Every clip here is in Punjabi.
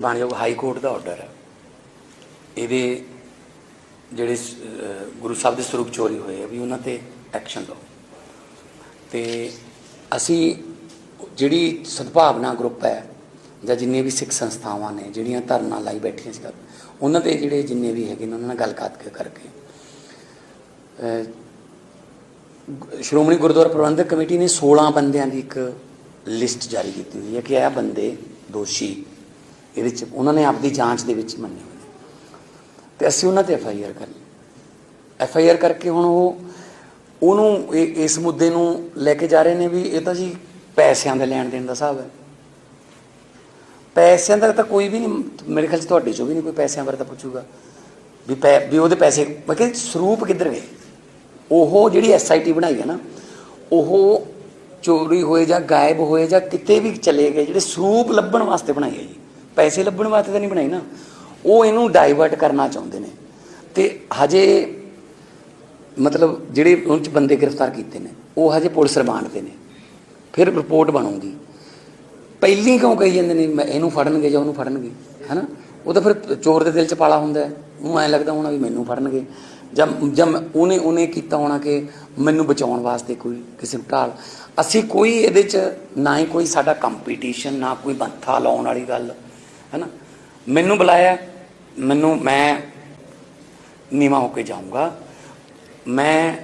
ਮਾਨਯੋਗ ਹਾਈ ਕੋਰਟ ਦਾ ਆਰਡਰ ਹੈ। ਇਹਦੇ ਜਿਹੜੇ ਗੁਰੂ ਸਾਹਿਬ ਦੇ ਸਰੂਪ ਚੋਰੀ ਹੋਏ ਆ, ਵੀ ਉਹਨਾਂ ਤੇ ਐਕਸ਼ਨ ਲਓ। ਤੇ ਅਸੀਂ ਜਿਹੜੀ ਸਦਭਾਵਨਾ ਗਰੁੱਪ ਹੈ, ਜਾਂ ਜਿੰਨੇ ਵੀ ਸਿੱਖ ਸੰਸਥਾਵਾਂ ਨੇ, ਜਿਹੜੀਆਂ ਧਰਨਾ ਲਾਈ ਬੈਠੀਆਂ ਸੀ ਉਹਨਾਂ ਦੇ ਜਿਹੜੇ ਜਿੰਨੇ ਵੀ ਹੈਗੇ ਨੇ, ਉਹਨਾਂ ਨਾਲ ਗੱਲਬਾਤ ਕਰਕੇ। ਸ਼੍ਰੋਮਣੀ ਗੁਰਦੁਆਰਾ ਪ੍ਰਬੰਧਕ ਕਮੇਟੀ ਨੇ 16 ਬੰਦਿਆਂ ਦੀ ਇੱਕ ਲਿਸਟ ਜਾਰੀ ਕੀਤੀ ਹੋਈ ਹੈ ਕਿ ਇਹ ਬੰਦੇ ਦੋਸ਼ੀ ਇਹਦੇ ਚ ਉਹਨਾਂ ਨੇ ਆਪਦੀ ਜਾਂਚ ਦੇ ਵਿੱਚ ਮੰਨੇ ਹੋਏ ਨੇ। ਤੇ ਅਸੀਂ ਉਹਨਾਂ ਤੇ ਐਫ ਆਈ ਆਰ ਕਰਨੀ। ਲਈ ਐਫ ਆਈ ਆਰ ਕਰਕੇ ਹੁਣ ਉਹ, ਉਹਨੂੰ ਇਹ- ਇਸ ਮੁੱਦੇ ਨੂੰ ਲੈ ਕੇ ਜਾ ਰਹੇ ਨੇ ਵੀ ਇਹ ਤਾਂ ਜੀ ਪੈਸਿਆਂ ਦੇ ਲੈਣ ਦੇਣ ਦਾ ਹਿਸਾਬ ਹੈ। ਪੈਸਿਆਂ ਦਾ ਤਾਂ ਕੋਈ ਵੀ ਨਹੀਂ, ਮੇਰੇ ਖਿਆਲ ਚ ਤੁਹਾਡੇ ਚੋਂ ਵੀ ਨਹੀਂ ਕੋਈ ਪੈਸਿਆਂ ਬਾਰੇ ਤਾਂ ਪੁੱਛੂਗਾ। ਵੀ ਪੈ, ਵੀ ਉਹਦੇ ਪੈਸੇ, ਮੈਂ ਕਿਹਾ ਸਰੂਪ ਕਿੱਧਰ ਗਏ? ਉਹ ਜਿਹੜੀ ਐਸ ਆਈ ਟੀ ਬਣਾਈ ਹੈ ਨਾ, ਉਹ ਚੋਰੀ ਹੋਏ ਜਾਂ ਗਾਇਬ ਹੋਏ ਜਾਂ ਕਿਤੇ ਵੀ ਚਲੇ ਗਏ, ਜਿਹੜੇ ਸਰੂਪ ਲੱਭਣ ਵਾਸਤੇ ਬਣਾਈ ਹੈ ਜੀ। ਪੈਸੇ ਲੱਭਣ ਵਾਸਤੇ ਤਾਂ ਨਹੀਂ ਬਣਾਈ ਨਾ। ਉਹ ਇਹਨੂੰ ਡਾਈਵਰਟ ਕਰਨਾ ਚਾਹੁੰਦੇ ਨੇ। ਤੇ ਹਜੇ ਮਤਲਬ ਜਿਹੜੇ ਉਹਨਾਂ ਚ ਬੰਦੇ ਗ੍ਰਿਫਤਾਰ ਕੀਤੇ ਨੇ, ਉਹ ਹਜੇ ਪੁਲਿਸ ਰਿਮਾਂਡ ਤੇ ਨੇ। ਫਿਰ ਰਿਪੋਰਟ ਬਣੂਗੀ। ਪਹਿਲੀ ਕਿਉਂ ਕਹੀ ਜਾਂਦੇ ਨੇ, ਮੈਂ ਇਹਨੂੰ ਫੜਨਗੇ ਜਾਂ ਉਹਨੂੰ ਫੜਨਗੇ, ਹੈਨਾ? ਉਹ ਤਾਂ ਫਿਰ ਚੋਰ ਦੇ ਦਿਲ 'ਚ ਪਾਲਾ ਹੁੰਦਾ ਹੈ। ਉਹਨੂੰ ਐ ਲੱਗਦਾ ਹੋਣਾ ਵੀ ਮੈਨੂੰ ਫੜਨਗੇ। ਜਾਂ ਜਾਂ ਉਹਨੇ ਉਹਨੇ ਕੀਤਾ ਹੋਣਾ ਕਿ ਮੈਨੂੰ ਬਚਾਉਣ ਵਾਸਤੇ ਕੋਈ ਕਿਸੇ ਢਾਲ। ਅਸੀਂ ਕੋਈ ਇਹਦੇ 'ਚ ਨਾ ਹੀ ਕੋਈ ਸਾਡਾ ਕੰਪੀਟੀਸ਼ਨ ਨਾ ਕੋਈ ਬੰਥਾ ਲਾਉਣ ਵਾਲੀ ਗੱਲ। ਹੈਨਾ? ਮੈਨੂੰ ਬੁਲਾਇਆ, ਮੈਨੂੰ ਮੈਂ ਨੀਵਾ ਹੋ ਕੇ ਜਾਊਂਗਾ। ਮੈਂ,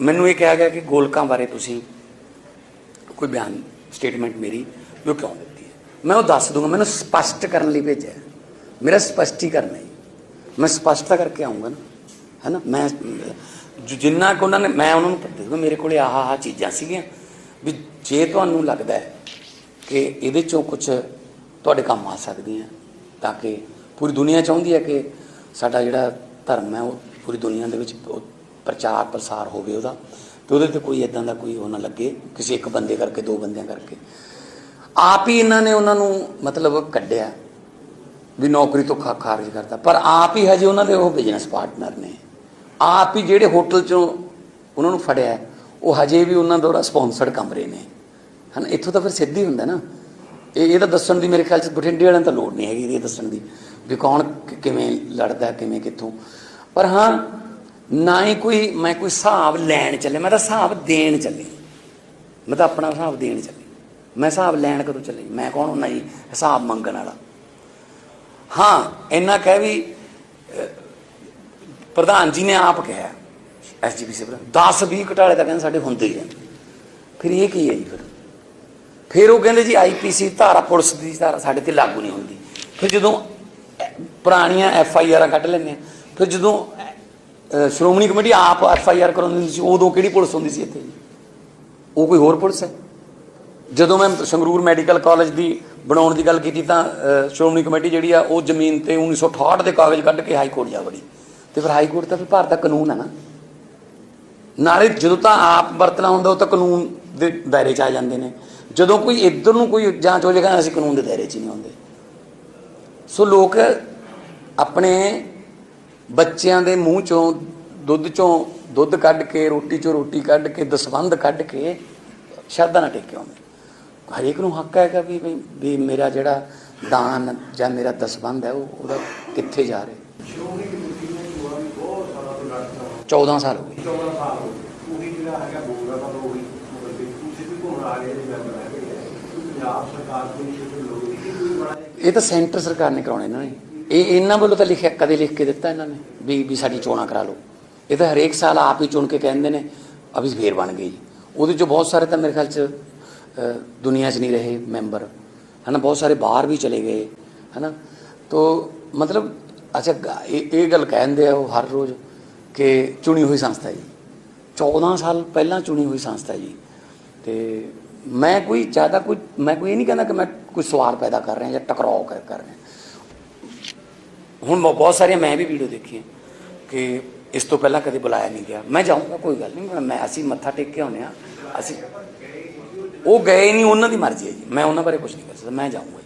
ਮੈਨੂੰ ਇਹ ਕਿਹਾ ਗਿਆ ਕਿ ਗੋਲਕਾਂ ਬਾਰੇ ਤੁਸੀਂ ਕੋਈ ਬਿਆਨ ਸਟੇਟਮੈਂਟ ਮੇਰੀ ਉਹ ਕਿਉਂ ਦਿੱਤੀ ਹੈ? ਮੈਂ ਉਹ ਦੱਸ ਦੂੰਗਾ, ਮੈਨੂੰ ਸਪਸ਼ਟ ਕਰਨ ਲਈ ਭੇਜਿਆ ਮੇਰਾ ਸਪਸ਼ਟੀਕਰਨ ਹੈ। ਮੈਂ ਸਪਸ਼ਟਤਾ ਕਰਕੇ ਆਉਂਗਾ ਨਾ ਹੈ ਨਾ ਮੈਂ ਜਿੰਨਾ ਕੁ ਉਹਨਾਂ ਨੇ, ਮੈਂ ਉਹਨਾਂ ਨੂੰ ਦੇਖੋ, ਮੇਰੇ ਕੋਲੇ ਆਹ ਆਹ ਚੀਜ਼ਾਂ ਸੀਗੀਆਂ ਵੀ ਜੇ ਤੁਹਾਨੂੰ ਲੱਗਦਾ ਹੈ ਕਿ ਇਹਦੇ ਚੋਂ ਕੁਝ ਤੁਹਾਡੇ ਕੰਮ ਆ ਸਕਦੀਆਂ, ਤਾਂ ਕਿ ਪੂਰੀ ਦੁਨੀਆ ਚਾਹੁੰਦੀ ਹੈ ਕਿ ਸਾਡਾ ਜਿਹੜਾ ਧਰਮ ਹੈ, ਉਹ ਪੂਰੀ ਦੁਨੀਆ ਦੇ ਵਿੱਚ ਪ੍ਰਚਾਰ ਪ੍ਰਸਾਰ ਹੋਵੇ ਉਹਦਾ, ਤੇ ਉਹਦੇ ਤੇ ਕੋਈ ਇਦਾਂ ਦਾ ਕੋਈ ਉਹ ਨਾ ਲੱਗੇ, ਕਿਸੇ ਇੱਕ ਬੰਦੇ ਕਰਕੇ, ਦੋ ਬੰਦਿਆਂ ਕਰਕੇ। ਆਪ ਹੀ ਇਹਨਾਂ ਨੇ ਉਹਨਾਂ ਨੂੰ ਮਤਲਬ ਕੱਢਿਆ ਵੀ ਨੌਕਰੀ ਤੋਂ ਖਾ, ਖਾਰਜ ਕਰਤਾ, ਪਰ ਆਪ ਹੀ ਹਜੇ ਉਹਨਾਂ ਦੇ ਉਹ ਬਿਜ਼ਨਸ ਪਾਰਟਨਰ ਨੇ। ਆਪ ਹੀ ਜਿਹੜੇ ਹੋਟਲ ਚੋਂ ਉਹਨਾਂ ਨੂੰ ਫੜਿਆ, ਉਹ ਹਜੇ ਵੀ ਉਹਨਾਂ ਦੁਆਰਾ ਸਪਾਂਸਰਡ ਕਮਰੇ ਨੇ। ਹਨ, ਇੱਥੋਂ ਤਾਂ ਫਿਰ ਸਿੱਧੀ ਹੁੰਦਾ ਨਾ। ਇਹ ਇਹ ਤਾਂ ਦੱਸਣ ਦੀ ਮੇਰੇ ਖਿਆਲ ਚ ਬਠਿੰਡੇ ਵਾਲਿਆਂ ਨੂੰ ਤਾਂ ਲੋੜ ਨਹੀਂ ਹੈਗੀ ਇਹ ਦੱਸਣ ਦੀ, ਵੀ ਕੌਣ ਕਿਵੇਂ ਲੜਦਾ, ਕਿਵੇਂ ਕਿੱਥੋਂ। ਪਰ ਹਾਂ, ਨਾ ਹੀ ਕੋਈ, ਮੈਂ ਕੋਈ ਹਿਸਾਬ ਲੈਣ ਚੱਲੇ, ਮੈਂ ਤਾਂ ਹਿਸਾਬ ਦੇਣ ਚੱਲੇ। ਮੈਂ ਤਾਂ ਆਪਣਾ ਹਿਸਾਬ ਦੇਣ ਚੱਲੇ। ਮੈਂ ਹਿਸਾਬ ਲੈਣ ਕਦੋਂ ਚੱਲੇ? ਮੈਂ ਕੌਣ ਹੁੰਦਾ ਜੀ? ਹਿਸਾਬ ਮੰਗਣ ਵਾਲਾ। ਹਾਂ, ਇੰਨਾ ਕਹਿ ਵੀ ਪ੍ਰਧਾਨ ਜੀ ਨੇ ਆਪ ਕਿਹਾ ਐਸਜੀਪੀਸੀ ਪ੍ਰਧਾਨ 10 20 ਘਟਾਲੇ ਤਾਂ ਕਹਿੰਦੇ ਸਾਡੇ ਹੁੰਦੇ ਹੀ ਰਹਿੰਦੇ। ਫਿਰ ਇਹ ਕੀ ਹੈ ਜੀ ਫਿਰ? ਫਿਰ ਉਹ ਕਹਿੰਦੇ ਜੀ ਆਈਪੀਸੀ ਧਾਰਾ ਪੁਲਿਸ ਦੀ ਧਾਰਾ ਸਾਡੇ ਤੇ ਲਾਗੂ ਨਹੀਂ ਹੁੰਦੀ। ਫਿਰ ਜਦੋਂ ਅਹ, ਪੁਰਾਣੀਆਂ ਐਫ ਆਈ ਆਰਾਂ ਕੱਢ ਲੈਂਦੇ ਆ ਫਿਰ ਜਦੋਂ ਸ਼੍ਰੋਮਣੀ ਕਮੇਟੀ ਆਪ ਐਫ ਆਈ ਆਰ ਕਰਾਉਂਦੀ ਸੀ ਉਦੋਂ ਕਿਹੜੀ ਪੁਲਿਸ ਹੁੰਦੀ ਸੀ ਇੱਥੇ? ਉਹ ਕੋਈ ਹੋਰ ਪੁਲਿਸ ਹੈ? ਜਦੋਂ ਮੈਂ ਸੰਗਰੂਰ ਮੈਡੀਕਲ ਕਾਲਜ ਦੀ ਬਣਾਉਣ ਦੀ ਗੱਲ ਕੀਤੀ ਤਾਂ ਸ਼੍ਰੋਮਣੀ ਕਮੇਟੀ ਜਿਹੜੀ ਆ ਉਹ ਜ਼ਮੀਨ ਤੇ 1968 ਦੇ ਕਾਗਜ਼ ਕੱਢ ਕੇ ਹਾਈ ਕੋਰਟ ਜਾ ਵੜੀ। ਤੇ ਫਿਰ ਹਾਈ ਕੋਰਟ ਤਾਂ ਫਿਰ ਭਾਰਤ ਦਾ ਕਾਨੂੰਨ ਹੈ ਨਾ। ਨਾਲੇ ਜਦੋਂ ਤਾਂ ਆਪ ਵਰਤਣਾ ਹੁੰਦਾ ਉਹ ਤਾਂ ਕਾਨੂੰਨ ਦੇ ਦਾਇਰੇ 'ਚ ਆ ਜਾਂਦੇ ਨੇ। ਜਦੋਂ ਕੋਈ ਇੱਧਰ ਨੂੰ ਕੋਈ ਜਾਂਚ ਹੋ ਜਾਏਗਾ ਅਸੀਂ ਕਾਨੂੰਨ ਦੇ ਦਾਇਰੇ 'ਚ ਹੀ ਨਹੀਂ ਆਉਂਦੇ। ਸੋ ਲੋਕ ਆਪਣੇ ਬੱਚਿਆਂ ਦੇ ਮੂੰਹ ਚੋਂ ਦੁੱਧ ਚੋਂ ਦੁੱਧ ਕੱਢ ਕੇ, ਰੋਟੀ ਚੋਂ ਰੋਟੀ ਕੱਢ ਕੇ, ਦਸਵੰਧ ਕੱਢ ਕੇ ਸ਼ਰਧਾ ਨਾਲ ਟੇਕੇ ਆਉਂਦੇ। ਹਰੇਕ ਨੂੰ ਹੱਕ ਹੈਗਾ ਵੀ ਵੀ- ਮੇਰਾ ਜਿਹੜਾ ਦਾਨ ਜਾਂ ਮੇਰਾ ਦਸਵੰਧ ਹੈ, ਉਹ ਉਹਦਾ ਕਿੱਥੇ ਜਾ ਰਿਹਾ। ਸ਼੍ਰੋਮਣੀ 14 ਸਾਲ ਹੋ ਗਏ। 14 ਸਾਲ ਹੋ ਗਏ। ਉਹੀ ਜਿਹੜਾ ਹੈਗਾ ਬੋਲਦਾ ਤਾਂ ਉਹ ਇਹ ਤਾਂ ਸੈਂਟਰ ਸਰਕਾਰ ਨੇ ਕਰਾਉਣੇ ਇਹਨਾਂ ਨੇ। ਇਹ ਇਹਨਾਂ ਵੱਲੋਂ ਤਾਂ ਲਿਖਿਆ ਕਦੇ ਲਿਖ ਕੇ ਦਿੱਤਾ ਇਹਨਾਂ ਨੇ ਵੀ ਵੀ ਸਾਡੀ ਚੋਣਾਂ ਕਰਾ ਲਓ। ਇਹ ਤਾਂ ਹਰੇਕ ਸਾਲ ਆਪ ਹੀ ਚੁਣ ਕੇ ਕਹਿੰਦੇ ਨੇ ਅਭੀ ਫੇਰ ਬਣ ਗਏ ਜੀ ਉਹਦੇ ਚੋਂ ਬਹੁਤ ਸਾਰੇ ਤਾਂ ਮੇਰੇ ਖਿਆਲ ਚ ਅ, ਦੁਨੀਆ 'ਚ ਨਹੀਂ ਰਹੇ ਮੈਂਬਰ। ਹਨਾ ਬਹੁਤ ਸਾਰੇ ਬਾਹਰ ਵੀ ਚਲੇ ਗਏ ਹਨਾ। ਤੋ ਮਤਲਬ ਅੱਛਾ ਇਹ ਇਹ ਗੱਲ ਕਹਿੰਦੇ ਆ ਉਹ ਹਰ ਰੋਜ਼ ਕਿ ਚੁਣੀ ਹੋਈ ਸੰਸਥਾ ਜੀ। 14 ਸਾਲ ਪਹਿਲਾਂ ਚੁਣੀ ਹੋਈ ਸੰਸਥਾ ਜੀ। ਤੇ ਮੈਂ ਕੋਈ ਜ਼ਿਆਦਾ ਕੋਈ, ਮੈਂ ਕੋਈ ਇਹ ਨਹੀਂ ਕਹਿੰਦਾ ਕਿ ਮੈਂ ਕੋਈ ਸਵਾਲ ਪੈਦਾ ਕਰ ਰਿਹਾ ਜਾਂ ਟਕਰਾਓ ਕਰ ਕਰ ਰਿਹਾ। ਹੁਣ ਬ- ਬਹੁਤ ਸਾਰੀਆਂ, ਮੈਂ ਵੀ ਵੀਡੀਓ ਦੇਖੀਆਂ ਕਿ ਇਸ ਤੋਂ ਪਹਿਲਾਂ ਕਦੇ ਬੁਲਾਇਆ ਨਹੀਂ ਗਿਆ। ਮੈਂ ਜਾਊਂਗਾ, ਕੋਈ ਗੱਲ ਨਹੀਂ ਮੈਂ, ਅਸੀਂ ਮੱਥਾ ਟੇਕ ਕੇ ਆਉਂਦੇ ਆ ਅਸੀਂ ਉਹ ਗਏ ਨਹੀਂ, ਉਹਨਾਂ ਦੀ ਮਰਜ਼ੀ ਹੈ ਜੀ। ਮੈਂ ਉਹਨਾਂ ਬਾਰੇ ਕੁਝ ਨਹੀਂ ਕਰ ਸਕਦਾ, ਮੈਂ ਜਾਊਂਗਾ